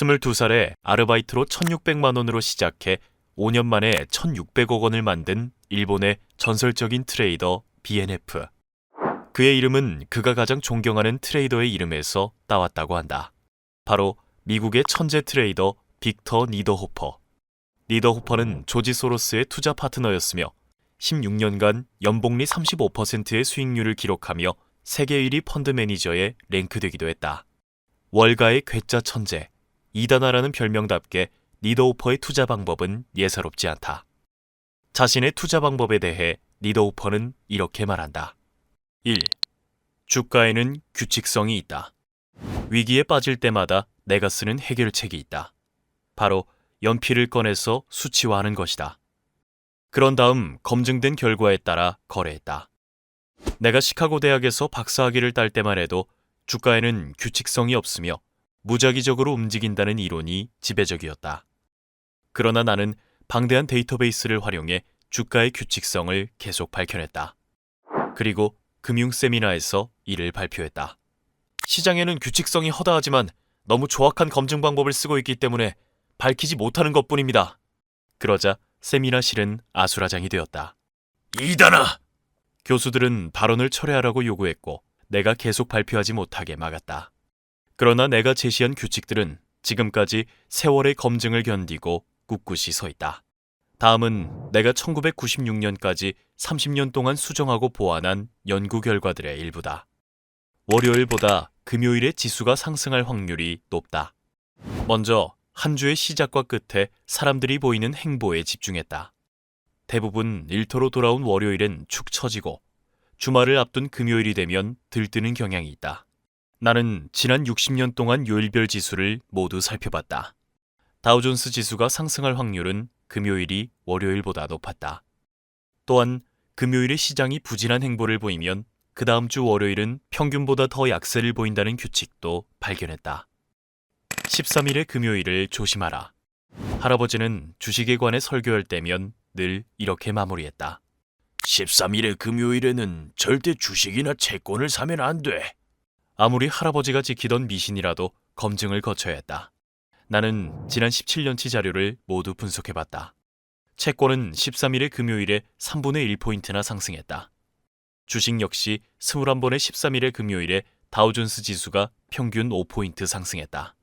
22살에 아르바이트로 1600만 원으로 시작해 5년 만에 1600억 원을 만든 일본의 전설적인 트레이더 BNF. 그의 이름은 그가 가장 존경하는 트레이더의 이름에서 따왔다고 한다. 바로 미국의 천재 트레이더 빅터 니더호퍼. 니더호퍼는 조지 소로스의 투자 파트너였으며 16년간 연복리 35%의 수익률을 기록하며 세계 1위 펀드 매니저에 랭크되기도 했다. 월가의 괴짜 천재, 이다나라는 별명답게 니더호퍼의 투자 방법은 예사롭지 않다. 자신의 투자 방법에 대해 니더호퍼는 이렇게 말한다. 1. 주가에는 규칙성이 있다. 위기에 빠질 때마다 내가 쓰는 해결책이 있다. 바로 연필을 꺼내서 수치화하는 것이다. 그런 다음 검증된 결과에 따라 거래했다. 내가 시카고 대학에서 박사학위를 딸 때만 해도 주가에는 규칙성이 없으며 무작위적으로 움직인다는 이론이 지배적이었다. 그러나 나는 방대한 데이터베이스를 활용해 주가의 규칙성을 계속 밝혀냈다. 그리고 금융 세미나에서 이를 발표했다. 시장에는 규칙성이 허다하지만 너무 조악한 검증 방법을 쓰고 있기 때문에 밝히지 못하는 것 뿐입니다. 그러자 세미나실은 아수라장이 되었다. 이단아! 교수들은 발언을 철회하라고 요구했고 내가 계속 발표하지 못하게 막았다. 그러나 내가 제시한 규칙들은 지금까지 세월의 검증을 견디고 꿋꿋이 서 있다. 다음은 내가 1996년까지 30년 동안 수정하고 보완한 연구 결과들의 일부다. 월요일보다 금요일의 지수가 상승할 확률이 높다. 먼저 한 주의 시작과 끝에 사람들이 보이는 행보에 집중했다. 대부분 일터로 돌아온 월요일엔 축 처지고 주말을 앞둔 금요일이 되면 들뜨는 경향이 있다. 나는 지난 60년 동안 요일별 지수를 모두 살펴봤다. 다우존스 지수가 상승할 확률은 금요일이 월요일보다 높았다. 또한 금요일의 시장이 부진한 행보를 보이면 그 다음 주 월요일은 평균보다 더 약세를 보인다는 규칙도 발견했다. 13일의 금요일을 조심하라. 할아버지는 주식에 관해 설교할 때면 늘 이렇게 마무리했다. 13일의 금요일에는 절대 주식이나 채권을 사면 안 돼. 아무리 할아버지가 지키던 미신이라도 검증을 거쳐야 했다. 나는 지난 17년치 자료를 모두 분석해봤다. 채권은 13일의 금요일에 3분의 1포인트나 상승했다. 주식 역시 21번의 13일의 금요일에 다우존스 지수가 평균 5포인트 상승했다.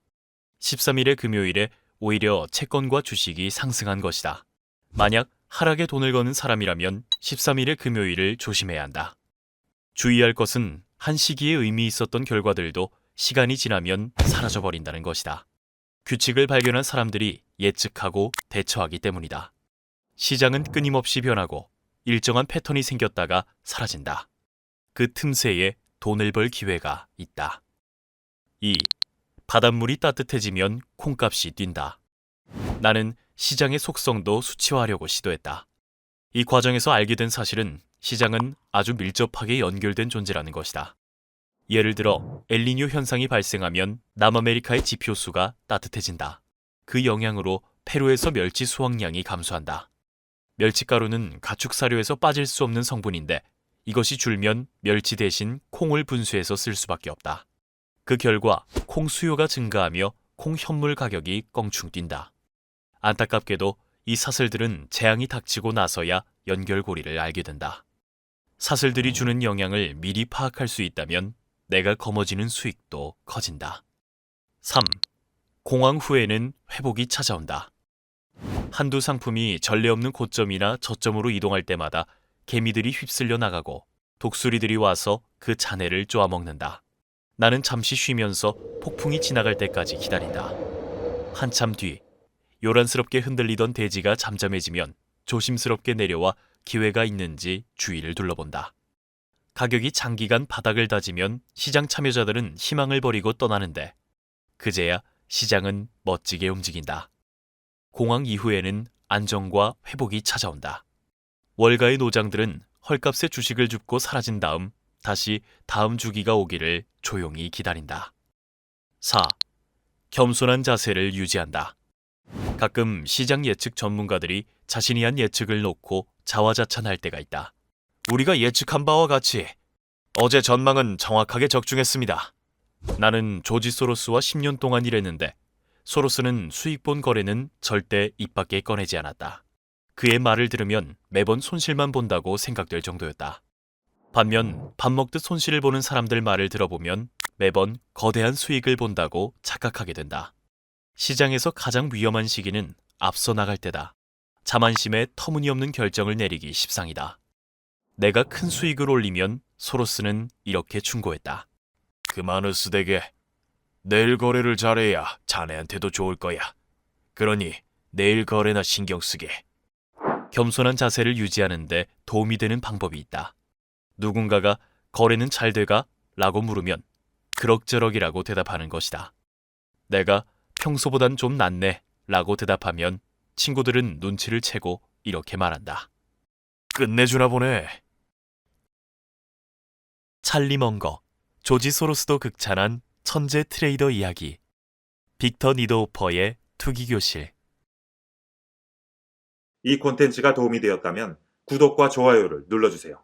13일의 금요일에 오히려 채권과 주식이 상승한 것이다. 만약 하락에 돈을 거는 사람이라면 13일의 금요일을 조심해야 한다. 주의할 것은 한 시기에 의미 있었던 결과들도 시간이 지나면 사라져버린다는 것이다. 규칙을 발견한 사람들이 예측하고 대처하기 때문이다. 시장은 끊임없이 변하고 일정한 패턴이 생겼다가 사라진다. 그 틈새에 돈을 벌 기회가 있다. 2. 바닷물이 따뜻해지면 콩값이 뛴다. 나는 시장의 속성도 수치화하려고 시도했다. 이 과정에서 알게 된 사실은 시장은 아주 밀접하게 연결된 존재라는 것이다. 예를 들어 엘니뇨 현상이 발생하면 남아메리카의 지표수가 따뜻해진다. 그 영향으로 페루에서 멸치 수확량이 감소한다. 멸치가루는 가축 사료에서 빠질 수 없는 성분인데 이것이 줄면 멸치 대신 콩을 분수해서 쓸 수밖에 없다. 그 결과 콩 수요가 증가하며 콩 현물 가격이 껑충 뛴다. 안타깝게도 이 사슬들은 재앙이 닥치고 나서야 연결고리를 알게 된다. 사슬들이 주는 영향을 미리 파악할 수 있다면 내가 거머쥐는 수익도 커진다. 3. 공황 후에는 회복이 찾아온다. 한두 상품이 전례 없는 고점이나 저점으로 이동할 때마다 개미들이 휩쓸려 나가고 독수리들이 와서 그 잔해를 쪼아먹는다. 나는 잠시 쉬면서 폭풍이 지나갈 때까지 기다린다. 한참 뒤 요란스럽게 흔들리던 대지가 잠잠해지면 조심스럽게 내려와 기회가 있는지 주위를 둘러본다. 가격이 장기간 바닥을 다지면 시장 참여자들은 희망을 버리고 떠나는데 그제야 시장은 멋지게 움직인다. 공황 이후에는 안정과 회복이 찾아온다. 월가의 노장들은 헐값에 주식을 줍고 사라진 다음 다시 다음 주기가 오기를 조용히 기다린다. 4. 겸손한 자세를 유지한다. 가끔 시장 예측 전문가들이 자신이 한 예측을 놓고 자화자찬할 때가 있다. 우리가 예측한 바와 같이 어제 전망은 정확하게 적중했습니다. 나는 조지 소로스와 10년 동안 일했는데 소로스는 수익본 거래는 절대 입 밖에 꺼내지 않았다. 그의 말을 들으면 매번 손실만 본다고 생각될 정도였다. 반면 밥 먹듯 손실을 보는 사람들 말을 들어보면 매번 거대한 수익을 본다고 착각하게 된다. 시장에서 가장 위험한 시기는 앞서 나갈 때다. 자만심에 터무니없는 결정을 내리기 십상이다. 내가 큰 수익을 올리면 소로스는 이렇게 충고했다. 그마누스 댁에 내일 거래를 잘해야 자네한테도 좋을 거야. 그러니 내일 거래나 신경 쓰게. 겸손한 자세를 유지하는데 도움이 되는 방법이 있다. 누군가가 거래는 잘 돼가? 라고 물으면 그럭저럭이라고 대답하는 것이다. 내가 평소보단 좀 낫네 라고 대답하면 친구들은 눈치를 채고 이렇게 말한다. 끝내주나 보네. 찰리 먼거, 조지 소로스도 극찬한 천재 트레이더 이야기. 빅터 니도우퍼의 투기교실. 이 콘텐츠가 도움이 되었다면 구독과 좋아요를 눌러주세요.